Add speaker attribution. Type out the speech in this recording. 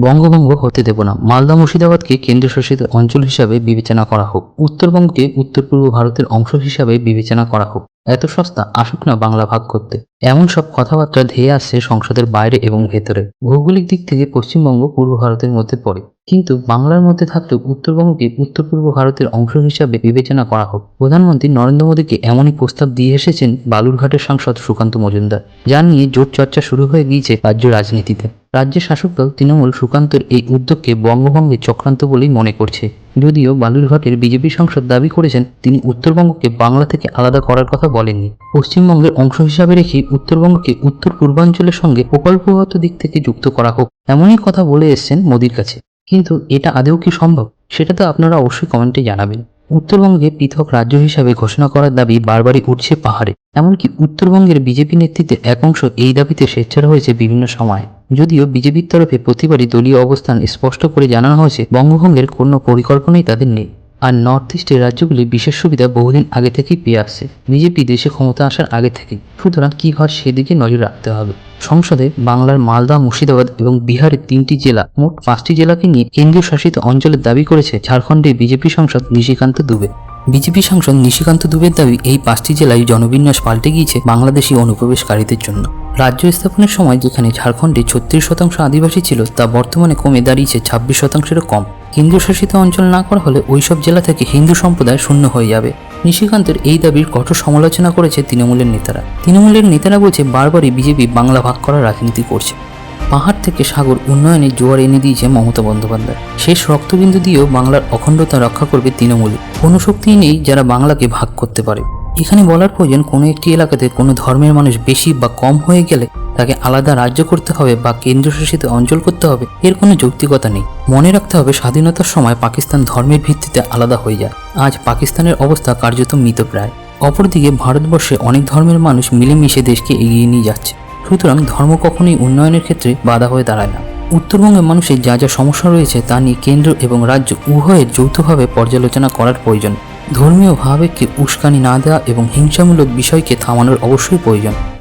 Speaker 1: বঙ্গভঙ্গ হতে দেব না। মালদা মুর্শিদাবাদকে কেন্দ্রশাসিত অঞ্চল হিসাবে বিবেচনা করা হোক। উত্তরবঙ্গকে উত্তর পূর্ব ভারতের অংশ হিসাবে বিবেচনা করা হোক। এত সস্তা, আসুক না বাংলা ভাগ করতে। এমন সব কথাবার্তা ধেয়ে আসছে সংসদের বাইরে এবং ভেতরে। ভৌগোলিক দিক থেকে পশ্চিমবঙ্গ পূর্ব ভারতের মধ্যে পড়ে। কিন্তু বাংলার মধ্যে থাকলেও উত্তরবঙ্গকে উত্তর পূর্ব ভারতের অংশ হিসাবে বিবেচনা করা হোক। প্রধানমন্ত্রী নরেন্দ্র মোদীকে এমনই প্রস্তাব দিয়ে এসেছেন বালুরঘাটের সাংসদ সুকান্ত মজুমদার, যা নিয়ে জোট চর্চা শুরু হয়ে গিয়েছে রাজ্য রাজনীতিতে। রাজ্যের শাসক দল তৃণমূল সুকান্তের এই উদ্যোগকে বঙ্গভঙ্গের চক্রান্ত বলেই মনে করছে। যদিও বালুরঘাটের বিজেপি সাংসদ দাবি করেছেন, তিনি উত্তরবঙ্গকে বাংলা থেকে আলাদা করার কথা বলেননি। পশ্চিমবঙ্গের অংশ হিসাবে রেখে উত্তরবঙ্গকে উত্তর পূর্বাঞ্চলের সঙ্গে প্রকল্পগত দিক থেকে যুক্ত করা হোক, এমনই কথা বলে এসছেন মোদির কাছে। কিন্তু এটা আদৌ কি সম্ভব? সেটা তো আপনারা অবশ্যই কমেন্টে জানাবেন। উত্তরবঙ্গে পৃথক রাজ্য হিসাবে ঘোষণা করার দাবি বারবারই উঠছে পাহাড়ে। এমনকি উত্তরবঙ্গের বিজেপি নেতৃত্বের এক অংশ এই দাবিতে স্বেচ্ছার হয়েছে বিভিন্ন সময়। যদিও বিজেপির তরফে প্রতিবারই দলীয় অবস্থান স্পষ্ট করে জানানো হয়েছে, বঙ্গভঙ্গের কোনো পরিকল্পনাই তাদের নেই। আর নর্থ ইস্টের রাজ্যগুলি বিশেষ সুবিধা বহুদিন আগে থেকেই পেয়ে আসছে বিজেপি দেশে ক্ষমতা আসার আগে থেকেই। সুতরাং কী হয় সেদিকে নজর রাখতে হবে। সংসদে বাংলার মালদা, মুর্শিদাবাদ এবং বিহারের তিনটি জেলা মোট পাঁচটি জেলাকে নিয়ে কেন্দ্রীয় শাসিত অঞ্চলের দাবি করেছে ঝাড়খণ্ডের বিজেপি সাংসদ নিশিকান্ত দুবে। বিজেপি সাংসদ নিশিকান্ত দুবের দাবি, এই পাঁচটি জেলায় জনবিন্যাস পাল্টে গিয়েছে বাংলাদেশি অনুপ্রবেশকারীদের জন্য। রাজ্য স্থাপনের সময় যেখানে ঝাড়খণ্ডে ছত্রিশ শতাংশ আদিবাসী ছিল, তা বর্তমানে কমে দাঁড়িয়েছে ছাব্বিশ শতাংশেরও কম। কেন্দ্রশাসিত অঞ্চল না করা হলে ওইসব জেলা থেকে হিন্দু সম্প্রদায় শূন্য হয়ে যাবে। নিশিকান্তের এই দাবির কঠোর সমালোচনা করেছে তৃণমূলের নেতারা। তৃণমূলের নেতারা বলছে, বারবারই বিজেপি বাংলা ভাগ করার রাজনীতি করছে। পাহাড় থেকে সাগর উন্নয়নে জোয়ার এনে দিয়েছে মমতা বন্দ্যোপাধ্যায়। শেষ রক্তবিন্দু দিয়েও বাংলার অখণ্ডতা রক্ষা করবে তৃণমূল। কোনো শক্তিই নেই যারা বাংলাকে ভাগ করতে পারে। এখানে বলার প্রয়োজন, কোনো একটি এলাকাতে কোনো ধর্মের মানুষ বেশি বা কম হয়ে গেলে তাকে আলাদা রাজ্য করতে হবে বা কেন্দ্রশাসিত অঞ্চল করতে হবে, এর কোনো যৌক্তিকতা নেই। মনে রাখতে হবে, স্বাধীনতার সময় পাকিস্তান ধর্মের ভিত্তিতে আলাদা হয়ে যায়। আজ পাকিস্তানের অবস্থা কার্যত মৃতপ্রায় অপরদিকে ভারতবর্ষে অনেক ধর্মের মানুষ মিলেমিশে দেশকে এগিয়ে নিয়ে যাচ্ছে। সুতরাং ধর্ম কখনোই উন্নয়নের ক্ষেত্রে বাধা হয়ে দাঁড়ায় না। উত্তরবঙ্গের মানুষের যা যা সমস্যা রয়েছে তা নিয়ে কেন্দ্র এবং রাজ্য উভয়ের যৌথভাবে পর্যালোচনা করার প্রয়োজন। ধর্মীয় ভাবেকে উস্কানি না দেওয়া এবং হিংসামূলক বিষয়কে থামানোর অবশ্যই প্রয়োজন।